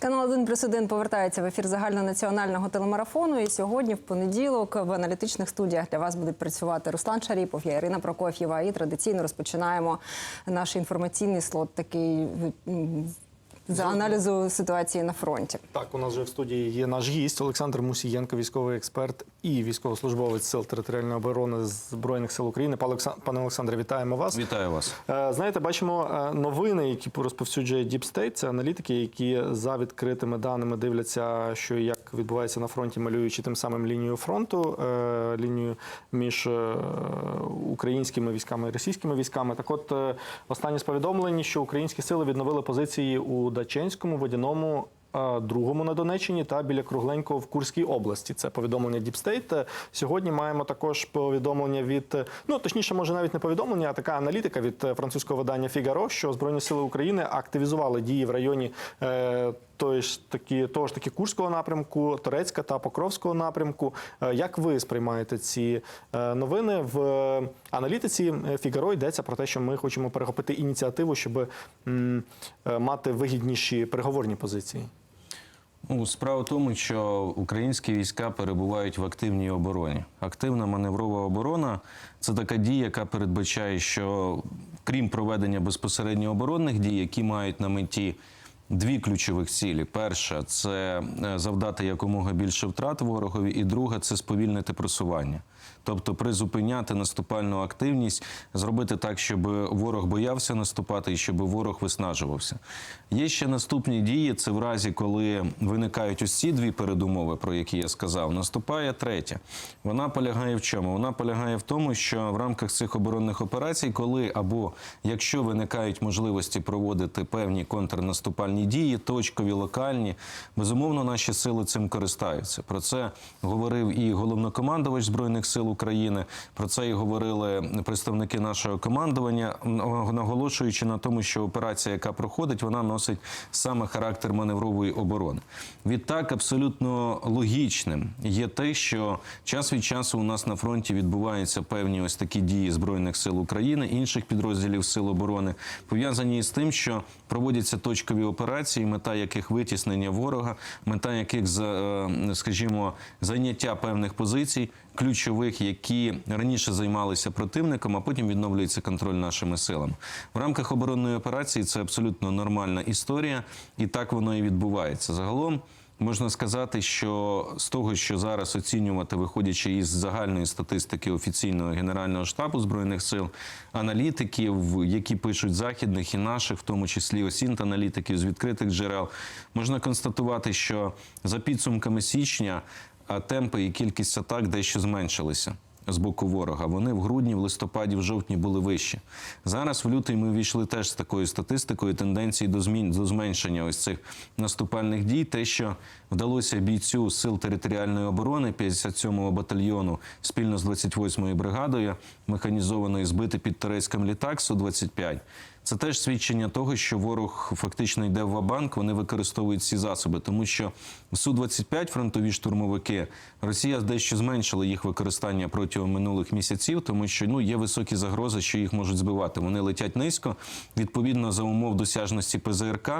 Канал 1 плюс 1 повертається в ефір загальнонаціонального телемарафону. І сьогодні, в понеділок, в аналітичних студіях для вас будуть працювати Руслан Шаріпов, я Ірина Прокоф'єва. І традиційно розпочинаємо наш інформаційний слот такий за аналізу ситуації на фронті. Так, у нас вже в студії є наш гість Олександр Мусієнко, військовий експерт і військовослужбовець сил територіальної оборони збройних сил України. Пане Пане Олександре, вітаємо вас. Вітаю вас. Е, Знаєте, бачимо е, новини, які розповсюджує Deep State. Це аналітики, які за відкритими даними дивляться, що як відбувається на фронті, малюючи тим самим лінію фронту, е, лінію між українськими військами і російськими військами. Так, от останні повідомлення, що українські сили відновили позиції у Даченському, водяному. е, Другому на Донеччині та біля Кругленького в Курській області. Це повідомлення Діпстейт. Е, Сьогодні маємо також повідомлення від е, ну точніше, може навіть не повідомлення, а така аналітика від е, французького видання Фігаро, що Збройні сили України активізували дії в районі е, тої ж таки того ж таки Курського напрямку, Торецька та Покровського напрямку. Е, Як ви сприймаєте ці е, новини в е, аналітиці Фігаро йдеться про те, що ми хочемо перехопити ініціативу, щоб мати вигідніші переговорні позиції. Ну, справа в тому, що українські війська перебувають в активній обороні. Активна маневрова оборона це така дія, яка передбачає, що крім проведення безпосередньо оборонних дій, які мають на меті дві ключових цілі: перша це е, завдати якомога більше втрат ворогові, і друга це сповільнити просування. Тобто призупиняти наступальну активність, зробити так, щоб ворог боявся наступати і щоб ворог виснажувався. Є ще наступні дії. Це в разі, коли виникають ось ці дві передумови, про які я сказав. Наступає третя. Вона полягає в чому? Вона полягає в тому, що в рамках цих оборонних операцій, коли або якщо виникають можливості проводити певні контрнаступальні дії, точкові, локальні, безумовно, наші сили цим користаються. Про це говорив і головнокомандувач збройних сил України. Про це і говорили представники нашого командування, наголошуючи на тому, що операція, яка проходить, вона носить саме характер маневрової оборони. Відтак, абсолютно логічним є те, що час від часу у нас на фронті відбуваються певні ось такі дії збройних сил України, інших підрозділів сил оборони, пов'язані з тим, що проводяться точкові операції, мета яких витіснення ворога, мета яких е, скажімо, зайняття певних позицій. Ключових, які раніше займалися противником, а потім відновлюється контроль нашими силами в рамках оборонної операції. Це абсолютно нормальна історія, і так воно і відбувається. Загалом можна сказати, що з того, що зараз оцінювати, виходячи із загальної статистики офіційного генерального штабу збройних сил, аналітиків, які пишуть західних і наших, в тому числі осінт аналітиків з відкритих джерел, можна констатувати, що за підсумками січня темпи і кількість атак дещо зменшилися з боку ворога. Вони в грудні, в листопаді, в жовтні були вищі. Зараз в лютий ми війшли теж з такою статистикою тенденції до змін до зменшення ось цих наступальних дій. Те, що вдалося бійцю сил територіальної оборони 57-го батальйону спільно з 28-ю бригадою механізованої збити під Торецьком літак Су-25. Це теж свідчення того, що ворог фактично йде в банк вони використовують ці засоби, тому що в Су-25 фронтові штурмовики Росія дещо зменшила їх використання протягом минулих місяців, тому що ну є високі загрози, що їх можуть збивати. Вони летять низько. Відповідно, за умов досяжності ПЗРК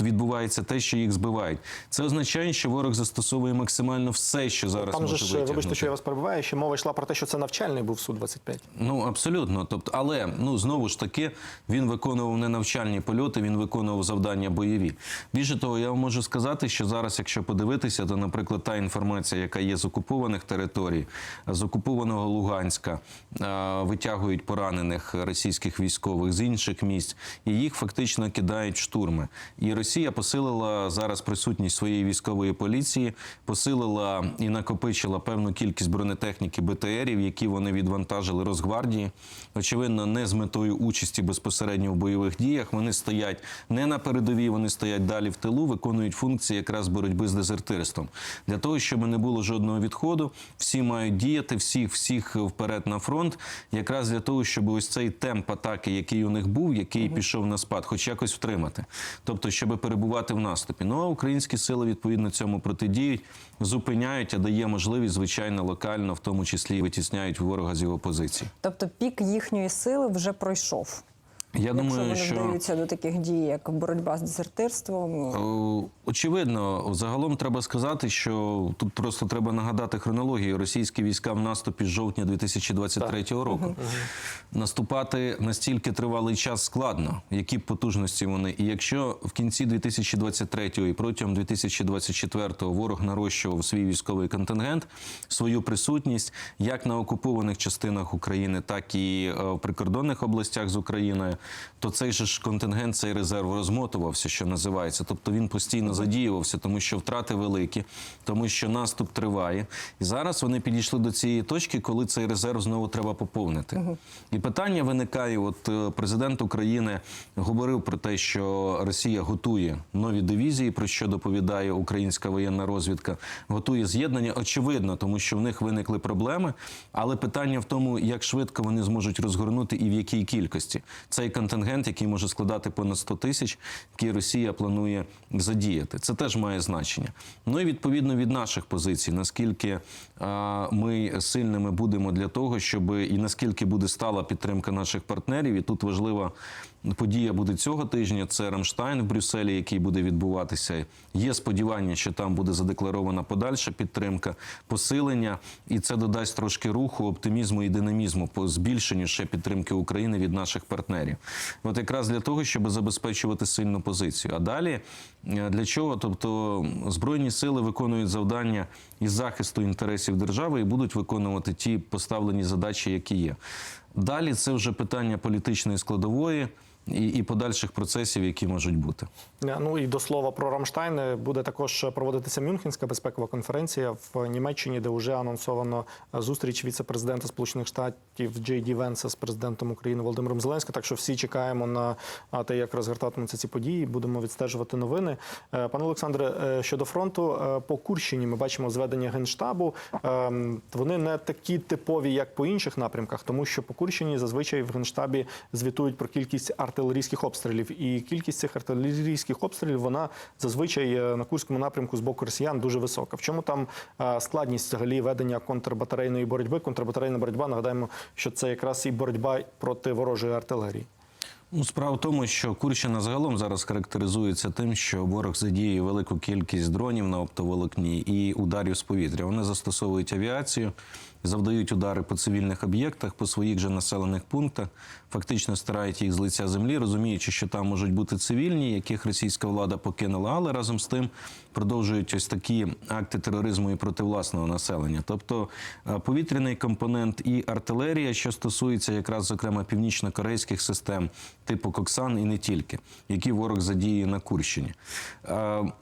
відбувається те, що їх збивають. Це означає, що ворог застосовує максимально все, що зараз Там же може ж, вибачте, витягнути. що я вас перебиваю, ще мова йшла про те, що це навчальний був Су-25. Ну абсолютно. Тобто, але ну знову ж таки він виконував не навчальні польоти, він виконував завдання бойові. Більше того, я вам можу сказати, що зараз, якщо подивитися, то, наприклад, та інформація, яка є з окупованих територій, з окупованого Луганська, е, витягують поранених російських військових з інших місць, і їх фактично кидають штурми. І Росія посилила зараз присутність своєї військової поліції, посилила і накопичила певну кількість бронетехніки БТРів, які вони відвантажили Росгвардії. Очевидно, не з метою участі безпосередньо в бойових діях. Вони стоять не на передовій, вони стоять далі в тилу, виконують функції якраз боротьби з дезертирством. Для того, щоб не було жодного відходу, всі мають діяти, всіх, всіх вперед на фронт, якраз для того, щоб ось цей темп атаки, який у них був, який пішов на спад, хоч якось втримати. Тобто, щоб перебувати в наступі. Ну а українські сили відповідно цьому протидіють, зупиняють, а дає можливість, звичайно, локально, в тому числі і витісняють ворога з його позицій. Тобто пік їхньої сили вже пройшов. Я якщо думаю, вони що вдаються до таких дій, як боротьба з дезертирством. Очевидно, загалом треба сказати, що тут просто треба нагадати хронологію. Російські війська в наступі з жовтня 2023 року. Наступати настільки тривалий час складно, які б потужності вони. І якщо в кінці 2023 і протягом 2024 ворог нарощував свій військовий контингент, свою присутність як на окупованих частинах України, так і е, в прикордонних областях з Україною, то цей же ж контингент, цей резерв розмотувався, що називається. Тобто він постійно задіювався, тому що втрати великі, тому що наступ триває. І зараз вони підійшли до цієї точки, коли цей резерв знову треба поповнити. І питання виникає: от е, президент України говорив про те, що Росія готує нові дивізії, про що доповідає українська воєнна розвідка, готує з'єднання. Очевидно, тому що в них виникли проблеми. Але питання в тому, як швидко вони зможуть розгорнути і в якій кількості цей контингент, який може складати понад 100 тисяч, який Росія планує задіяти. Це теж має значення. Ну і відповідно від наших позицій, наскільки а, ми сильними будемо для того, щоб і наскільки буде стала підтримка наших партнерів, і тут важлива. Подія буде цього тижня. Це Рамштайн в Брюсселі, який буде відбуватися. Є сподівання, що там буде задекларована подальша підтримка, посилення, і це додасть трошки руху, оптимізму і динамізму по збільшенню ще підтримки України від наших партнерів. От якраз для того, щоб забезпечувати сильну позицію. А далі е, для чого? Тобто збройні сили виконують завдання із захисту інтересів держави і будуть виконувати ті поставлені задачі, які є. Далі це вже питання політичної складової і, і подальших процесів, які можуть бути. Е, Ну і до слова про Рамштайн буде також проводитися Мюнхенська безпекова конференція в Німеччині, де вже анонсовано зустріч віце-президента Сполучених Штатів Джей Ді Венса з президентом України Володимиром Зеленським. Так що всі чекаємо на те, як розгортатимуться ці події. Будемо відстежувати новини. Е, Пане Олександре, е, щодо фронту по Курщині, ми бачимо зведення генштабу. Вони не такі типові, як по інших напрямках, тому що по Курщині зазвичай в генштабі звітують про кількість артилерійських обстрілів, і кількість цих артилерійських обстрілів вона зазвичай е, на курському напрямку з боку росіян дуже висока. В чому там е, складність взагалі ведення контрбатарейної боротьби? Контрбатарейна боротьба нагадаємо, що це якраз і боротьба проти ворожої артилерії. Ну, справа в тому, що Курщина загалом зараз характеризується тим, що ворог задіює велику кількість дронів на оптоволокні і ударів з повітря. Вони застосовують авіацію, завдають удари по цивільних об'єктах, по своїх же населених пунктах, фактично стирають їх з лиця землі, розуміючи, що там можуть бути цивільні, яких російська влада покинула, але разом з тим продовжують ось такі акти тероризму і проти власного населення. Тобто е, повітряний компонент і артилерія, що стосується якраз зокрема північно-корейських систем, типу Коксан і не тільки, які ворог задіє на Курщині.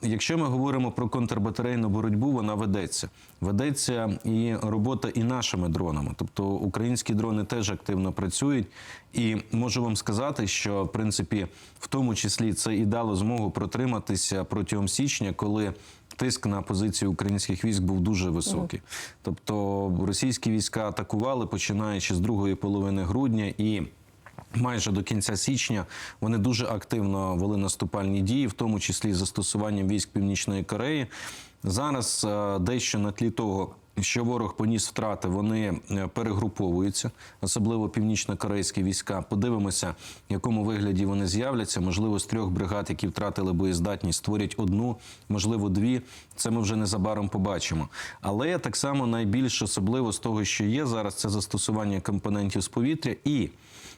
Якщо ми говоримо про контрбатарейну боротьбу, вона ведеться. Ведеться і робота і нашими дронами. Тобто українські дрони теж активно працюють. І можу вам сказати, що в принципі в тому числі це і дало змогу протриматися протягом січня, коли тиск на позиції українських військ був дуже високий. Тобто російські війська атакували починаючи з другої половини грудня і. Майже до кінця січня вони дуже активно вели наступальні дії, в тому числі застосуванням військ Північної Кореї. Зараз е, дещо на тлі того, що ворог поніс втрати, вони е, перегруповуються, особливо північно-корейські війська. Подивимося, в якому вигляді вони з'являться. Можливо, з трьох бригад, які втратили боєздатність, створять одну, можливо, дві. Це ми вже незабаром побачимо. Але так само найбільш особливо з того, що є зараз, це застосування компонентів з повітря і.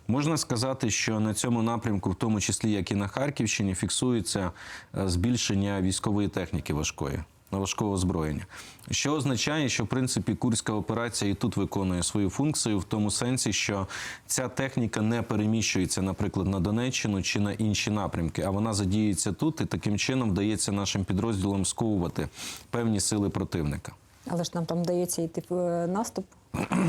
Можна сказати, що на цьому напрямку, в тому числі як і на Харківщині, фіксується е, збільшення військової техніки важкої. на Важкого озброєння, що означає, що в принципі курська операція і тут виконує свою функцію в тому сенсі, що ця техніка не переміщується, наприклад, на Донеччину чи на інші напрямки, а вона задіюється тут, і таким чином вдається нашим підрозділам сковувати певні сили противника. Але ж нам там вдається йти в е, наступ.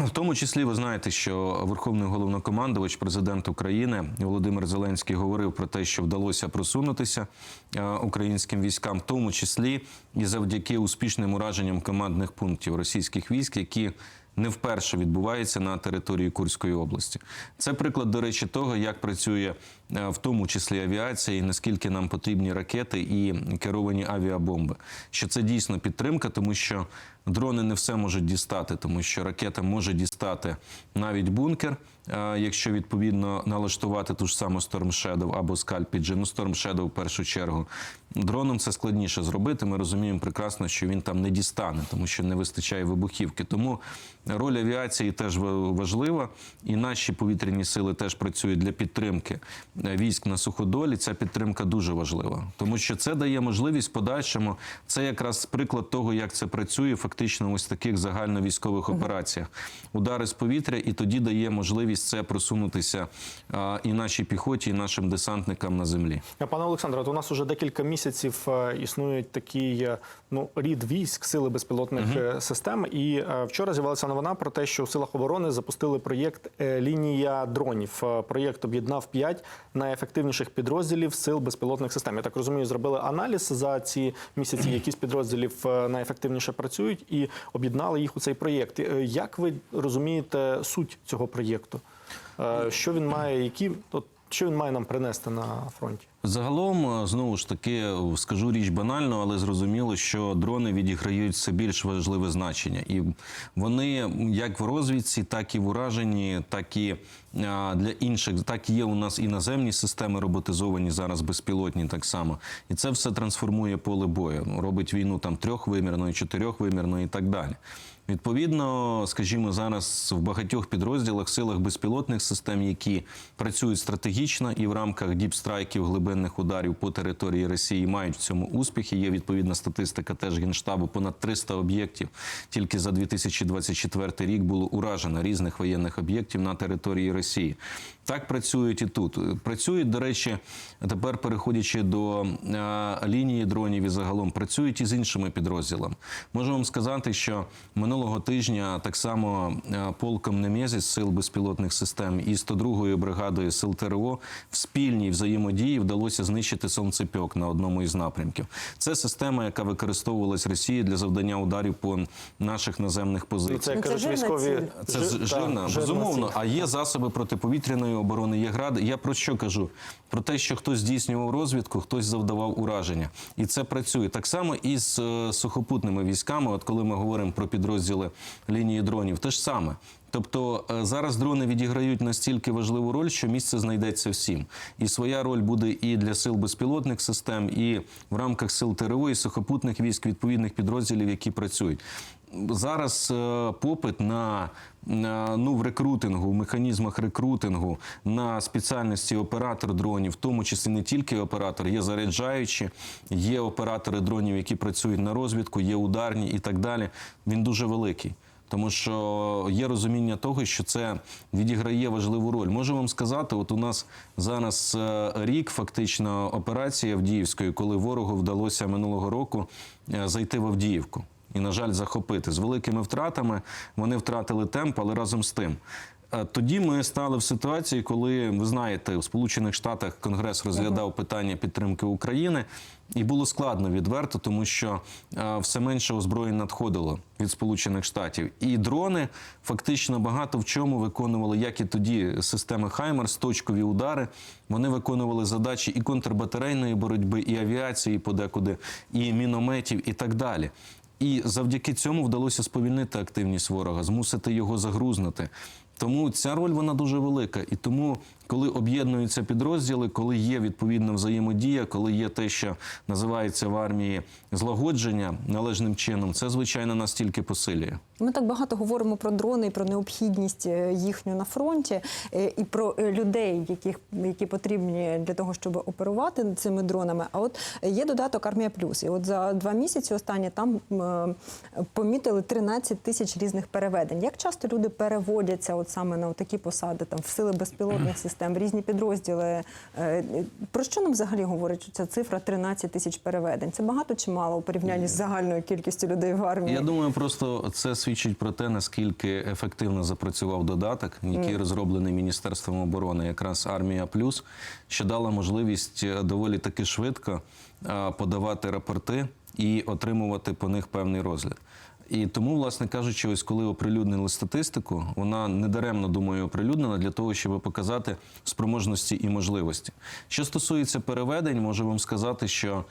В тому числі ви знаєте, що Верховний головнокомандувач, президент України Володимир Зеленський говорив про те, що вдалося просунутися е, українським військам, в тому числі і завдяки успішним ураженням командних пунктів російських військ, які не вперше відбувається на території Курської області. Це приклад, до речі, того, як працює в тому числі авіація, і наскільки нам потрібні ракети і керовані авіабомби. Що це дійсно підтримка, тому що дрони не все можуть дістати, тому що ракета може дістати навіть бункер, е, якщо відповідно налаштувати ту ж саму Storm Shadow або Scalp Ну, Storm Shadow в першу чергу. Дроном це складніше зробити. Ми розуміємо прекрасно, що він там не дістане, тому що не вистачає вибухівки. Тому роль авіації теж важлива, і наші повітряні сили теж працюють для підтримки е, військ на суходолі. Ця підтримка дуже важлива, тому що це дає можливість подальшому. Це якраз приклад того, як це працює фактично ось таких загальновійськових операціях. Удари з повітря, і тоді дає можливість це просунутися а, і нашій піхоті, і нашим десантникам на землі. Е, Пане Олександре, от у нас уже декілька місяців е, існують такий е, ну рід військ сили безпілотних е, систем. І е, вчора з'явилася новина про те, що у силах оборони запустили проєкт е, Лінія дронів. Е, Проєкт об'єднав п'ять найефективніших підрозділів сил безпілотних систем. Я так розумію, зробили аналіз за ці місяці, які з підрозділів е, найефективніше працюють, і об'єднали їх у цей проєкт. Е, Як ви розумієте суть цього проєкту? Е, Що він має, які от, що він має нам принести на фронті? Загалом, е, знову ж таки, е, скажу річ банально, але зрозуміло, що дрони відіграють все більш важливе значення, і вони як в розвідці, так і в ураженні, так і для інших, так є у нас і наземні системи роботизовані зараз безпілотні, так само, і це все трансформує поле бою, робить війну там трьохвимірною, чотирьохвимірною і так далі. Відповідно, скажімо, зараз в багатьох підрозділах, силах безпілотних систем, які працюють стратегічно і в рамках діпстрайків, глибинних ударів по території Росії, мають в цьому успіхи. Є відповідна статистика теж генштабу. Понад 300 об'єктів тільки за 2024 рік було уражено різних воєнних об'єктів на території Росії. Так працюють і тут. Працюють, до речі, тепер переходячи до е, лінії дронів і загалом працюють і з іншими підрозділами. Можу вам сказати, що минулого тижня так само е, полком Немезіс сил безпілотних систем і 102-ю бригадою сил ТРО в спільній взаємодії вдалося знищити сонцепьок на одному із напрямків. Це система, яка використовувалась Росією для завдання ударів по наших наземних позиціях. Це, Ну, це кажуть військові. Це жирна безумовно. А є засоби протиповітряної оборони, є гради. Я про що кажу? Про те, що хтось здійснював розвідку, хтось завдавав ураження, і це працює так само і з е, сухопутними військами. От коли ми говоримо про підрозділи лінії дронів, те ж саме. Тобто е, зараз дрони відіграють настільки важливу роль, що місце знайдеться всім. І своя роль буде і для сил безпілотних систем, і в рамках сил ТРО, і сухопутних військ відповідних підрозділів, які працюють. Зараз е, попит на, ну в рекрутингу, в механізмах рекрутингу на спеціальності оператор дронів, в тому числі не тільки оператор, є заряджаючі, є оператори дронів, які працюють на розвідку, є ударні і так далі. Він дуже великий. Тому що є розуміння того, що це відіграє важливу роль. Можу вам сказати, от у нас зараз е, рік фактично операції Авдіївської, коли ворогу вдалося минулого року е, зайти в Авдіївку і, на жаль, захопити з великими втратами. Вони втратили темп, але разом з тим. е, Тоді ми стали в ситуації, коли ви знаєте, в Сполучених Штатах Конгрес розглядав питання підтримки України, і було складно відверто, тому що е, все менше озброєнь надходило від Сполучених Штатів. І дрони фактично багато в чому виконували, як і тоді системи Хаймерс, точкові удари. Вони виконували задачі і контрбатарейної боротьби, і авіації подекуди, і мінометів, і так далі. І завдяки цьому вдалося сповільнити активність ворога, змусити його загрузнути. Тому ця роль вона дуже велика. І тому, коли об'єднуються підрозділи, коли є відповідна взаємодія, коли є те, що називається в армії злагодження належним чином, це звичайно нас тільки посилює. Ми так багато говоримо про дрони і про необхідність е, їхню на фронті, е, і про е, людей, яких які потрібні для того, щоб оперувати цими дронами. А от є додаток Армія Плюс. І от за два місяці останні там помітили 13 тисяч різних переведень. Як часто люди переводяться от саме на такі посади, там в сили безпілотних систем, в різні підрозділи? Е, Про що нам взагалі говорить ця цифра 13 тисяч переведень? Це багато чи мало у порівнянні з загальною кількістю людей в армії? Я думаю, просто це свідчить про те, наскільки ефективно запрацював додаток, який розроблений Міністерством оборони, якраз Армія Плюс, що дала можливість е, доволі таки швидко е, подавати рапорти і отримувати по них певний розгляд. І тому, власне кажучи, ось коли оприлюднили статистику, вона недаремно думаю оприлюднена для того, щоб показати спроможності і можливості. Що стосується переведень, можу вам сказати, що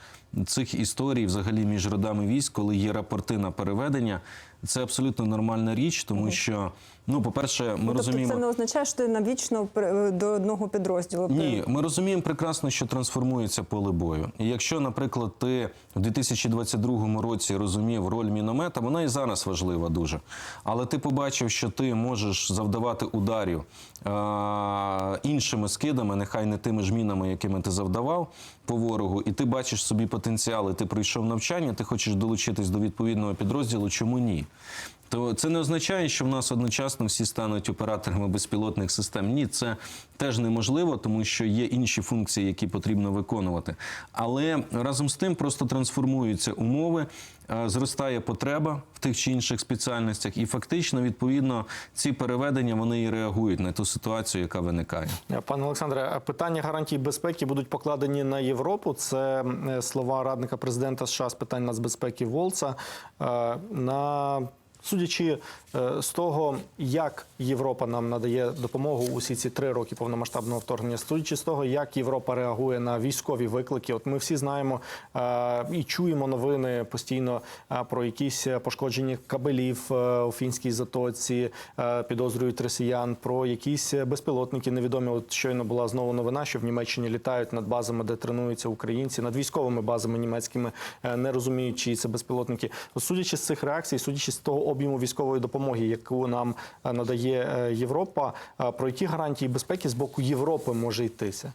цих історій, взагалі, між родами військ, коли є рапорти на переведення, це абсолютно нормальна річ, тому що, ну, по-перше, ми тобто розуміємо. це не означає, що ти навічно при- до одного підрозділу. Ні, ми розуміємо прекрасно, що трансформується поле бою. І якщо, наприклад, ти в 2022 році розумів роль міномета, вона і зараз важлива дуже. Але ти побачив, що ти можеш завдавати ударів е- іншими скидами, нехай не тими ж мінами, якими ти завдавав по ворогу, і ти бачиш собі потенціали, ти пройшов навчання, ти хочеш долучитись до відповідного підрозділу, чому ні? То це не означає, що в нас одночасно всі стануть операторами безпілотних систем. Ні, це теж неможливо, тому що є інші функції, які потрібно виконувати. Але разом з тим просто трансформуються умови, зростає потреба в тих чи інших спеціальностях, і фактично, відповідно, ці переведення вони і реагують на ту ситуацію, яка виникає. Е, Пане Олександре, питання гарантій безпеки будуть покладені на Європу. Це е, слова радника президента США з питань нацбезпеки Волца. Е, На судячи е, з того, як Європа нам надає допомогу усі ці три роки повномасштабного вторгнення, судячи з того, як Європа реагує на військові виклики, от ми всі знаємо е, і чуємо новини постійно е, про якісь пошкодження кабелів у фінській затоці, підозрюють росіян, про якісь безпілотники невідомі. От щойно була знову новина, що в Німеччині літають над базами, де тренуються українці, над військовими базами німецькими, не розуміють, чиї це безпілотники. От Судячи з цих реакцій, судячи з того об'єму військової допомоги, яку нам е, надає е, Європа, е, про які гарантії безпеки з боку Європи може йтися?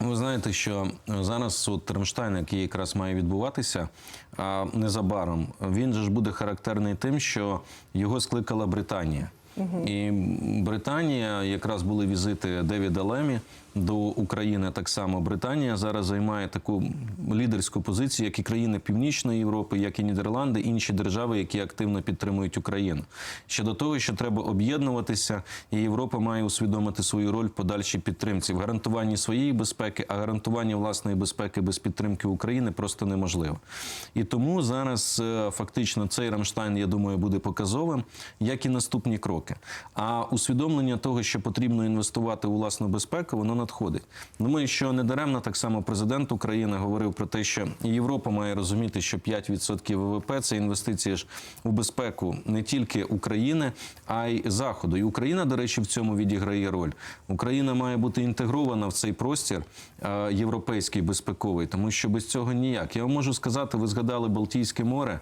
Ви знаєте, що зараз от Рамштайн, який якраз має відбуватися незабаром, він же ж буде характерний тим, що його скликала Британія. І Британія, якраз були візити Девіда Лемі до України. Так само Британія зараз займає таку лідерську позицію, як і країни Північної Європи, як і Нідерланди, інші держави, які активно підтримують Україну. Щодо того, що треба об'єднуватися, і Європа має усвідомити свою роль в подальшій підтримці в гарантуванні своєї безпеки, а гарантування власної безпеки без підтримки України просто неможливо. І тому зараз е, фактично цей Рамштайн, я думаю, буде показовим, як і наступні кроки. А усвідомлення того, що потрібно інвестувати у власну безпеку, воно надходить. Думаю, що недаремно так само президент України говорив про те, що Європа має розуміти, що 5% ВВП це інвестиції ж у безпеку не тільки України, а й Заходу. І Україна, до речі, в цьому відіграє роль. Україна має бути інтегрована в цей простір е, європейський безпековий, тому що без цього ніяк. Я вам можу сказати, ви згадали Балтійське море.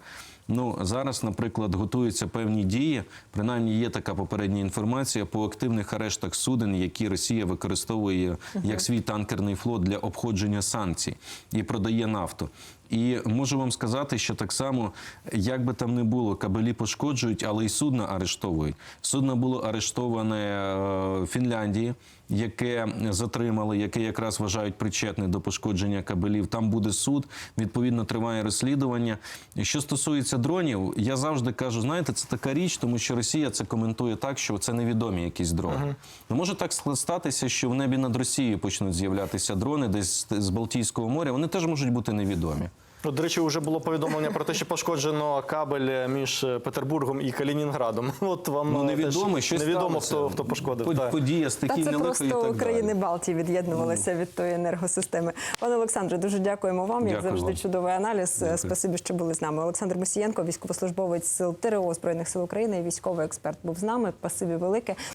Ну зараз, наприклад, готуються певні дії. Принаймні є така попередня інформація по активних арештах суден, які Росія використовує як свій танкерний флот для обходження санкцій і продає нафту. І можу вам сказати, що так само, як би там не було, кабелі пошкоджують, але й судна арештовують. Судно було арештоване е, в Фінляндії, яке затримали, яке якраз вважають причетне до пошкодження кабелів. Там буде суд. Відповідно, триває розслідування. Що стосується дронів, я завжди кажу: знаєте, це така річ, тому що Росія це коментує так, що це невідомі якісь дрони. Ну, може так статися, що в небі над Росією почнуть з'являтися дрони десь з Балтійського моря. Вони теж можуть бути невідомі. От, до речі, вже було повідомлення про те, що пошкоджено кабель між Петербургом і Калінінградом. От вам Ну е, невідомо, теж щось невідомо, хто, хто пошкодив. Под- Так. Подія Та це і просто так країни далі. Балтії від'єднувалися від тої енергосистеми. Пане Олександре, дуже дякуємо вам. Як завжди, вам. чудовий аналіз. Дякую. Спасибі, що були з нами. Олександр Мосієнко, військовослужбовець сил ТРО Збройних сил України, військовий експерт, був з нами. Спасибі велике.